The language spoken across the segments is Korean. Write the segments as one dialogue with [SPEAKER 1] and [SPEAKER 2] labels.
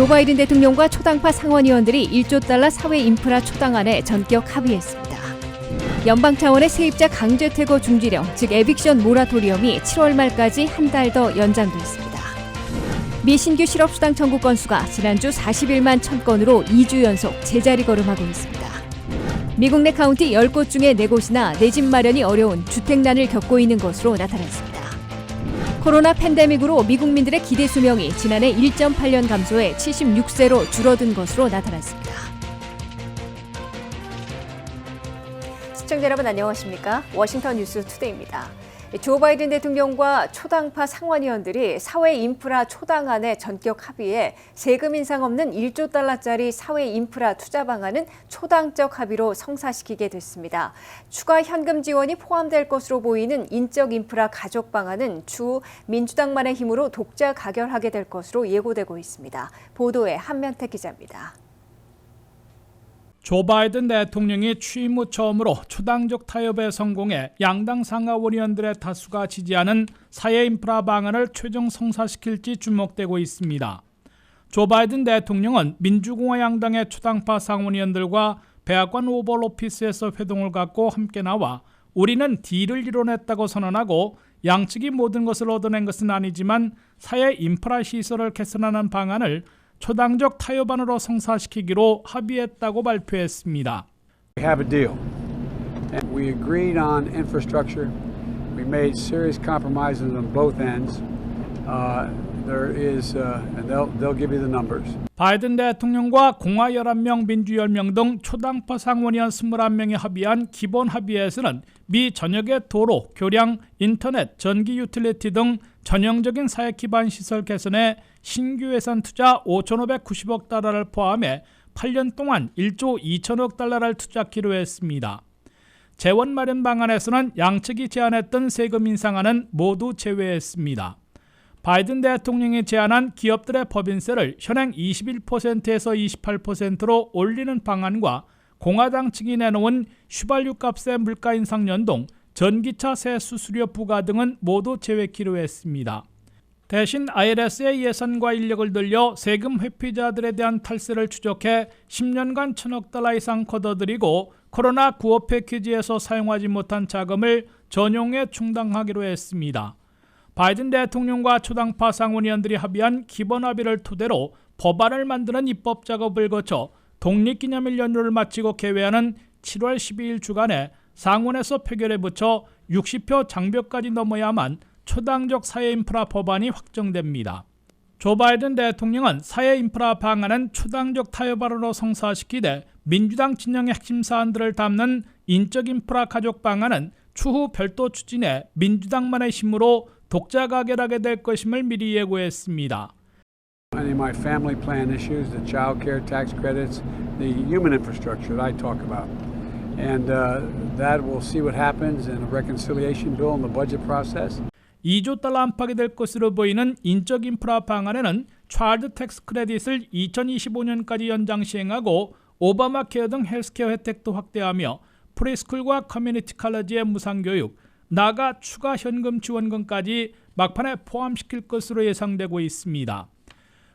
[SPEAKER 1] 조 바이든 대통령과 초당파 상원의원들이 1조 달러 사회 인프라 초당안에 전격 합의했습니다. 연방 차원의 세입자 강제 퇴거 중지령, 즉 에빅션 모라토리엄이 7월 말까지 한 달 더 연장됐습니다. 미 신규 실업수당 청구 건수가 지난주 41만 1000건으로 2주 연속 제자리 걸음하고 있습니다. 미국 내 카운티 10곳 중에 4곳이나 내 집 마련이 어려운 주택난을 겪고 있는 것으로 나타났습니다. 코로나 팬데믹으로 미국민들의 기대 수명이 지난해 1.8년 감소해 76세로 줄어든 것으로 나타났습니다. 시청자 여러분 안녕하십니까? 워싱턴 뉴스 투데이입니다. 조 바이든 대통령과 초당파 상원의원들이 사회 인프라 초당안에 전격 합의해 세금 인상 없는 1조 달러짜리 사회 인프라 투자 방안은 초당적 합의로 성사시키게 됐습니다. 추가 현금 지원이 포함될 것으로 보이는 인적 인프라 가족 방안은 추후 민주당만의 힘으로 독자 가결하게 될 것으로 예고되고 있습니다. 보도에 한면택 기자입니다.
[SPEAKER 2] 조 바이든 대통령이 취임 후 처음으로 초당적 타협에 성공해 양당 상하원의원들의 다수가 지지하는 사회 인프라 방안을 최종 성사시킬지 주목되고 있습니다. 조 바이든 대통령은 민주공화 양당의 초당파 상원의원들과 백악관 오벌 오피스에서 회동을 갖고 함께 나와 우리는 딜을 이뤄냈다고 선언하고 양측이 모든 것을 얻어낸 것은 아니지만 사회 인프라 시설을 개선하는 방안을 초당적 타협안으로 성사시키기로 합의했다고 발표했습니다.
[SPEAKER 3] We have a deal. And we agreed on infrastructure. We made serious compromises on both ends. Uh, there is, uh, and they'll, they'll give you the numbers.
[SPEAKER 2] 바이든 대통령과 공화 11명, 민주 10명 등 초당파 상원의원 21명이 합의한 기본 합의에서는 미 전역의 도로, 교량, 인터넷, 전기 유틸리티 등 전형적인 사회 기반 시설 개선에 신규 예산 투자 5,590억 달러를 포함해 8년 동안 1조 2천억 달러를 투자키로 했습니다. 재원 마련 방안에서는 양측이 제안했던 세금 인상안은 모두 제외했습니다. 바이든 대통령이 제안한 기업들의 법인세를 현행 21%에서 28%로 올리는 방안과 공화당 측이 내놓은 휘발유 값의 물가 인상 연동, 전기차 세 수수료 부과 등은 모두 제외키로 했습니다. 대신 IRS의 예산과 인력을 들여 세금 회피자들에 대한 탈세를 추적해 10년간 천억 달러 이상 걷어들이고 코로나 구호 패키지에서 사용하지 못한 자금을 전용에 충당하기로 했습니다. 바이든 대통령과 초당파 상원의원들이 합의한 기본 합의를 토대로 법안을 만드는 입법 작업을 거쳐 독립기념일 연휴를 마치고 개회하는 7월 12일 주간에 상원에서 표결에 붙여 60표 장벽까지 넘어야만 초당적 사회 인프라 법안이 확정됩니다. 조 바이든 대통령은 사회 인프라 방안은 초당적 타협안으로 성사시키되 민주당 진영의 핵심 사안들을 담는 인적 인프라 가족 방안은 추후 별도 추진해 민주당만의 힘으로 독자 가 결하게 될 것임을 미리 예고했습니다.
[SPEAKER 3] Any of my family plan issues, the child care tax credits, the human infrastructure that I talk about. And uh, that we'll see what happens in a reconciliation bill in the budget process.
[SPEAKER 2] 2조 달러 안팎이 될 것으로 보이는 인적 인프라 방안에는 차일드 텍스 크레딧을 2025년까지 연장 시행하고 오바마 케어 등 헬스케어 혜택도 확대하며 프리스쿨과 커뮤니티 칼러지의 무상 교육, 나가 추가 현금 지원금까지 막판에 포함시킬 것으로 예상되고 있습니다.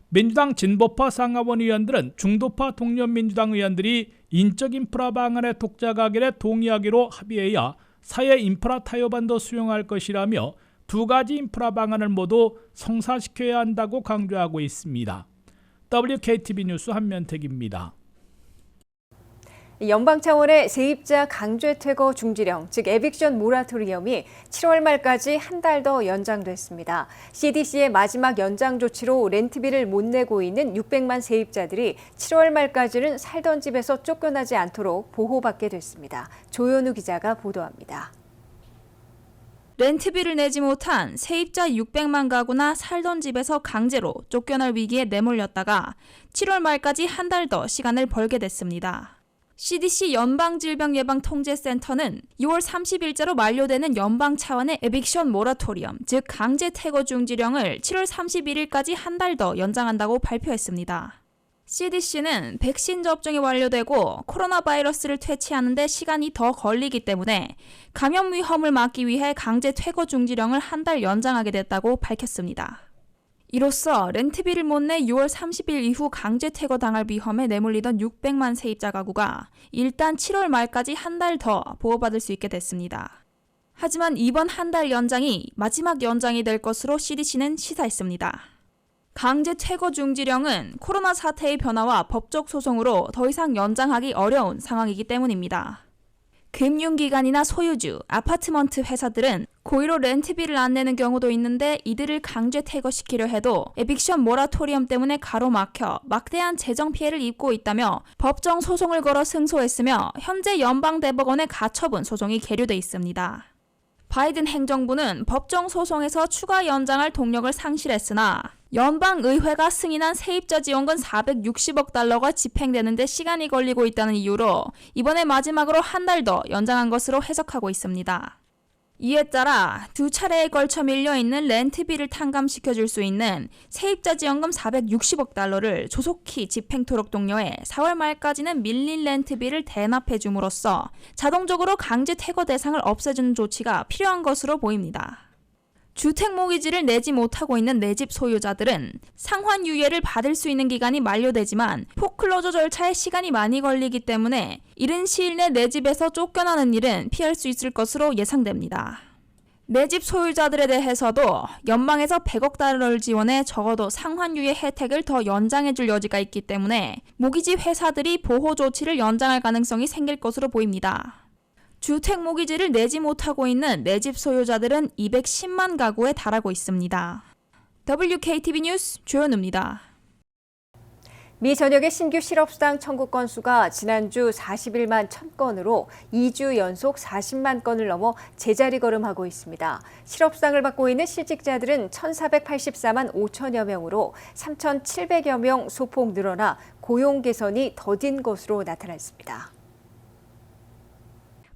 [SPEAKER 2] 민주당 진보파 상하원 의원들은 중도파 동료 민주당 의원들이 인적 인프라 방안의 독자 가결에 동의하기로 합의해야 사회 인프라 타협안도 수용할 것이라며 두 가지 인프라 방안을 모두 성사시켜야 한다고 강조하고 있습니다. WKTV 뉴스 한면택입니다.
[SPEAKER 1] 연방 차원의 세입자 강제 퇴거 중지령, 즉 에빅션 모라토리엄이 7월 말까지 한 달 더 연장됐습니다. CDC의 마지막 연장 조치로 렌트비를 못 내고 있는 600만 세입자들이 7월 말까지는 살던 집에서 쫓겨나지 않도록 보호받게 됐습니다. 조현우 기자가 보도합니다.
[SPEAKER 4] 렌트비를 내지 못한 세입자 600만 가구나 살던 집에서 강제로 쫓겨날 위기에 내몰렸다가 7월 말까지 한 달 더 시간을 벌게 됐습니다. CDC 연방질병예방통제센터는 6월 30일자로 만료되는 연방 차원의 에빅션 모라토리엄, 즉 강제 퇴거 중지령을 7월 31일까지 한 달 더 연장한다고 발표했습니다. CDC는 백신 접종이 완료되고 코로나 바이러스를 퇴치하는데 시간이 더 걸리기 때문에 감염 위험을 막기 위해 강제 퇴거 중지령을 한 달 연장하게 됐다고 밝혔습니다. 이로써 렌트비를 못 내 6월 30일 이후 강제 퇴거 당할 위험에 내몰리던 600만 세입자 가구가 일단 7월 말까지 한 달 더 보호받을 수 있게 됐습니다. 하지만 이번 한 달 연장이 마지막 연장이 될 것으로 CDC는 시사했습니다. 강제 퇴거 중지령은 코로나 사태의 변화와 법적 소송으로 더 이상 연장하기 어려운 상황이기 때문입니다. 금융기관이나 소유주, 아파트먼트 회사들은 고의로 렌트비를 안 내는 경우도 있는데 이들을 강제 퇴거시키려 해도 에빅션 모라토리엄 때문에 가로막혀 막대한 재정 피해를 입고 있다며 법정 소송을 걸어 승소했으며 현재 연방대법원의 가처분 소송이 계류돼 있습니다. 바이든 행정부는 법정 소송에서 추가 연장할 동력을 상실했으나 연방의회가 승인한 세입자 지원금 460억 달러가 집행되는데 시간이 걸리고 있다는 이유로 이번에 마지막으로 한 달 더 연장한 것으로 해석하고 있습니다. 이에 따라 두 차례에 걸쳐 밀려 있는 렌트비를 탕감시켜 줄 수 있는 세입자 지원금 460억 달러를 조속히 집행토록 독려해 4월 말까지는 밀린 렌트비를 대납해 줌으로써 자동적으로 강제 퇴거 대상을 없애주는 조치가 필요한 것으로 보입니다. 주택 모기지를 내지 못하고 있는 내 집 소유자들은 상환 유예를 받을 수 있는 기간이 만료되지만 포클로저 절차에 시간이 많이 걸리기 때문에 이른 시일 내 내 집에서 쫓겨나는 일은 피할 수 있을 것으로 예상됩니다. 내 집 소유자들에 대해서도 연방에서 100억 달러를 지원해 적어도 상환유예 혜택을 더 연장해 줄 여지가 있기 때문에 모기지 회사들이 보호 조치를 연장할 가능성이 생길 것으로 보입니다. 주택 모기지를 내지 못하고 있는 내 집 소유자들은 210만 가구에 달하고 있습니다. WKTV 뉴스 조현우입니다.
[SPEAKER 1] 미 전역의 신규 실업수당 청구 건수가 지난주 41만 1000건으로 2주 연속 40만 건을 넘어 제자리 걸음하고 있습니다. 실업수당을 받고 있는 실직자들은 1,484만 5천여 명으로 3,700여 명 소폭 늘어나 고용 개선이 더딘 것으로 나타났습니다.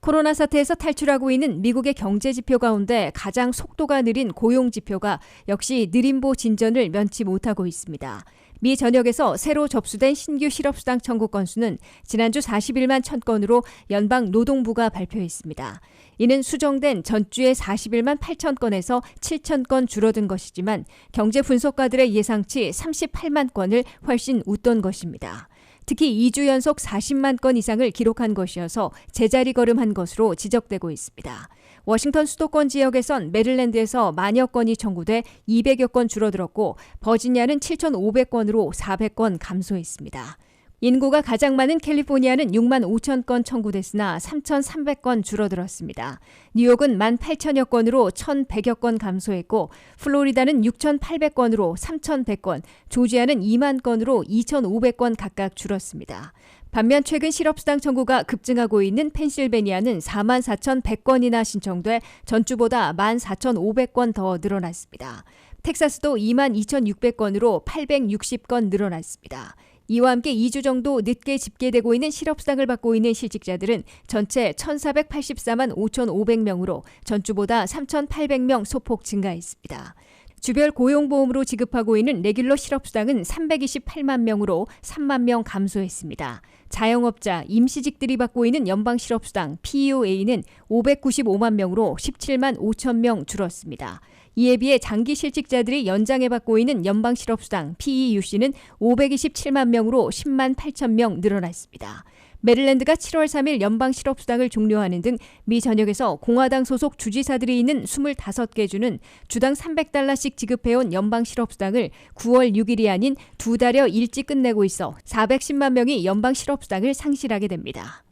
[SPEAKER 1] 코로나 사태에서 탈출하고 있는 미국의 경제 지표 가운데 가장 속도가 느린 고용 지표가 역시 느림보 진전을 면치 못하고 있습니다. 미 전역에서 새로 접수된 신규 실업수당 청구 건수는 지난주 41만 1000건으로 연방 노동부가 발표했습니다. 이는 수정된 전주의 41만 8천 건에서 7천 건 줄어든 것이지만 경제 분석가들의 예상치 38만 건을 훨씬 웃돈 것입니다. 특히 2주 연속 40만 건 이상을 기록한 것이어서 제자리 걸음한 것으로 지적되고 있습니다. 워싱턴 수도권 지역에선 메릴랜드에서 만여 건이 청구돼 200여 건 줄어들었고 버지니아는 7,500건으로 400건 감소했습니다. 인구가 가장 많은 캘리포니아는 6만 5천 건 청구됐으나 3,300건 줄어들었습니다. 뉴욕은 1만 8천여 건으로 1,100여 건 감소했고 플로리다는 6,800건으로 3,100건, 조지아는 2만 건으로 2,500건 각각 줄었습니다. 반면 최근 실업수당 청구가 급증하고 있는 펜실베니아는 4만 4,100건이나 신청돼 전주보다 1만 4,500건 더 늘어났습니다. 텍사스도 2만 2,600건으로 860건 늘어났습니다. 이와 함께 2주 정도 늦게 집계되고 있는 실업수당을 받고 있는 실직자들은 전체 1,484만 5,500명으로 전주보다 3,800명 소폭 증가했습니다. 주별 고용보험으로 지급하고 있는 레귤러 실업수당은 328만 명으로 3만 명 감소했습니다. 자영업자, 임시직들이 받고 있는 연방실업수당 PEOA는 595만 명으로 17만 5천 명 줄었습니다. 이에 비해 장기 실직자들이 연장해 받고 있는 연방실업수당 PEUC는 527만 명으로 10만 8천 명 늘어났습니다. 메릴랜드가 7월 3일 연방 실업수당을 종료하는 등 미 전역에서 공화당 소속 주지사들이 있는 25개 주는 주당 300달러씩 지급해온 연방 실업수당을 9월 6일이 아닌 두 달여 일찍 끝내고 있어 410만 명이 연방 실업수당을 상실하게 됩니다.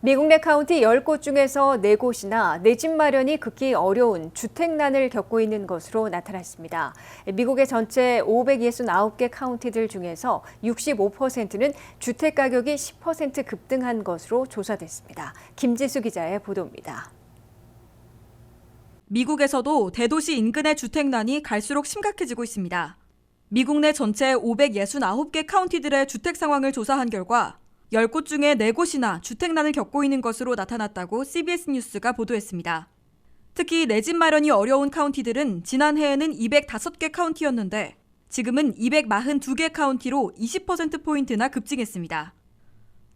[SPEAKER 1] 미국 내 카운티 10곳 중에서 4곳이나 내 집 마련이 극히 어려운 주택난을 겪고 있는 것으로 나타났습니다. 미국의 전체 569개 카운티들 중에서 65%는 주택 가격이 10% 급등한 것으로 조사됐습니다. 김지수 기자의 보도입니다.
[SPEAKER 5] 미국에서도 대도시 인근의 주택난이 갈수록 심각해지고 있습니다. 미국 내 전체 569개 카운티들의 주택 상황을 조사한 결과 10곳 중에 4곳이나 주택난을 겪고 있는 것으로 나타났다고 CBS 뉴스가 보도했습니다. 특히 내 집 마련이 어려운 카운티들은 지난해에는 205개 카운티였는데 지금은 242개 카운티로 20%포인트나 급증했습니다.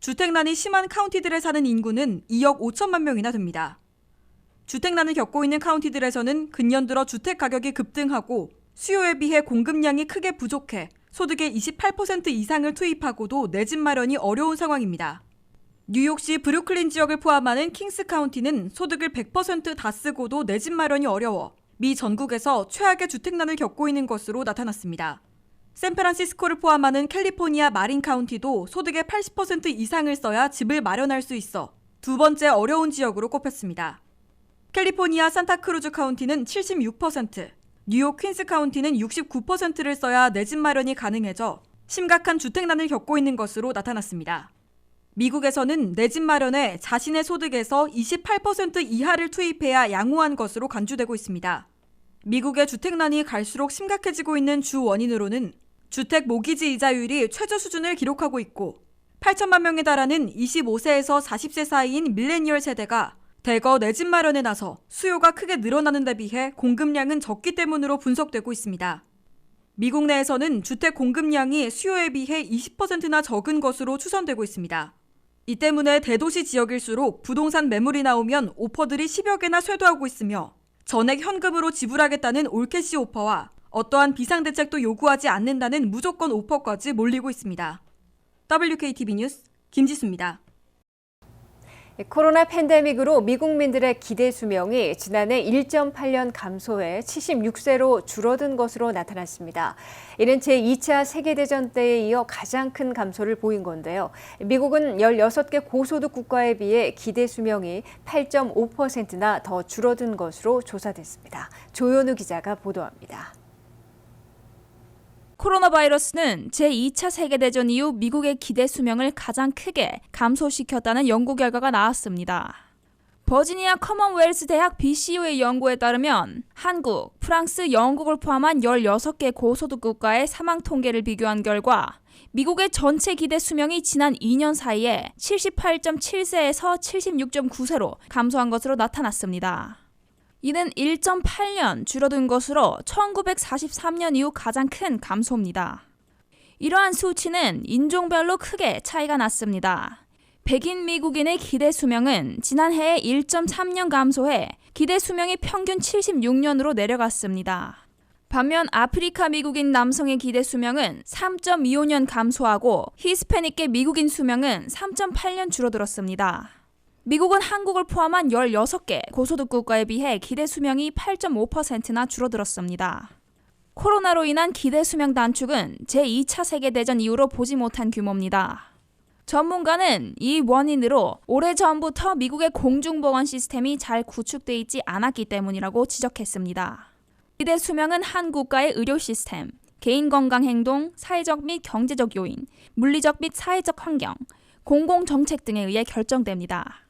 [SPEAKER 5] 주택난이 심한 카운티들에 사는 인구는 2억 5천만 명이나 됩니다. 주택난을 겪고 있는 카운티들에서는 근년 들어 주택 가격이 급등하고 수요에 비해 공급량이 크게 부족해 소득의 28% 이상을 투입하고도 내 집 마련이 어려운 상황입니다. 뉴욕시 브루클린 지역을 포함하는 킹스 카운티는 소득을 100%다 쓰고도 내 집 마련이 어려워 미 전국에서 최악의 주택난을 겪고 있는 것으로 나타났습니다. 샌프란시스코를 포함하는 캘리포니아 마린 카운티도 소득의 80% 이상을 써야 집을 마련할 수 있어 두 번째 어려운 지역으로 꼽혔습니다. 캘리포니아 산타크루즈 카운티는 76%, 뉴욕 퀸스 카운티는 69%를 써야 내 집 마련이 가능해져 심각한 주택난을 겪고 있는 것으로 나타났습니다. 미국에서는 내 집 마련에 자신의 소득에서 28% 이하를 투입해야 양호한 것으로 간주되고 있습니다. 미국의 주택난이 갈수록 심각해지고 있는 주 원인으로는 주택 모기지 이자율이 최저 수준을 기록하고 있고 8천만 명에 달하는 25세에서 40세 사이인 밀레니얼 세대가 대거 내 집 마련에 나서 수요가 크게 늘어나는 데 비해 공급량은 적기 때문으로 분석되고 있습니다. 미국 내에서는 주택 공급량이 수요에 비해 20%나 적은 것으로 추산되고 있습니다. 이 때문에 대도시 지역일수록 부동산 매물이 나오면 오퍼들이 10여 개나 쇄도하고 있으며 전액 현금으로 지불하겠다는 올캐시 오퍼와 어떠한 비상대책도 요구하지 않는다는 무조건 오퍼까지 몰리고 있습니다. WKTV 뉴스 김지수입니다.
[SPEAKER 1] 코로나 팬데믹으로 미국민들의 기대 수명이 지난해 1.8년 감소해 76세로 줄어든 것으로 나타났습니다. 이는 제2차 세계대전 때에 이어 가장 큰 감소를 보인 건데요. 미국은 16개 고소득 국가에 비해 기대 수명이 8.5%나 더 줄어든 것으로 조사됐습니다. 조현우 기자가 보도합니다.
[SPEAKER 4] 코로나 바이러스는 제2차 세계대전 이후 미국의 기대 수명을 가장 크게 감소시켰다는 연구 결과가 나왔습니다. 버지니아 커먼웰스 대학 BCU의 연구에 따르면 한국, 프랑스, 영국을 포함한 16개 고소득 국가의 사망 통계를 비교한 결과 미국의 전체 기대 수명이 지난 2년 사이에 78.7세에서 76.9세로 감소한 것으로 나타났습니다. 이는 1.8년 줄어든 것으로 1943년 이후 가장 큰 감소입니다. 이러한 수치는 인종별로 크게 차이가 났습니다. 백인 미국인의 기대 수명은 지난해에 1.3년 감소해 기대 수명이 평균 76년으로 내려갔습니다. 반면 아프리카 미국인 남성의 기대 수명은 3.25년 감소하고 히스패닉계 미국인 수명은 3.8년 줄어들었습니다. 미국은 한국을 포함한 16개 고소득 국가에 비해 기대 수명이 8.5%나 줄어들었습니다. 코로나로 인한 기대 수명 단축은 제2차 세계대전 이후로 보지 못한 규모입니다. 전문가는 이 원인으로 오래전부터 미국의 공중보건 시스템이 잘 구축돼 있지 않았기 때문이라고 지적했습니다. 기대 수명은 한 국가의 의료 시스템, 개인 건강 행동, 사회적 및 경제적 요인, 물리적 및 사회적 환경, 공공 정책 등에 의해 결정됩니다.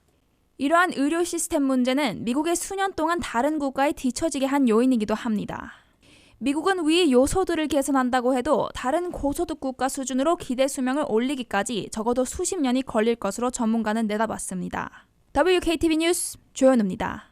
[SPEAKER 4] 이러한 의료 시스템 문제는 미국의 수년 동안 다른 국가에 뒤처지게 한 요인이기도 합니다. 미국은 위 요소들을 개선한다고 해도 다른 고소득 국가 수준으로 기대 수명을 올리기까지 적어도 수십 년이 걸릴 것으로 전문가는 내다봤습니다. WKTV 뉴스 조현우입니다.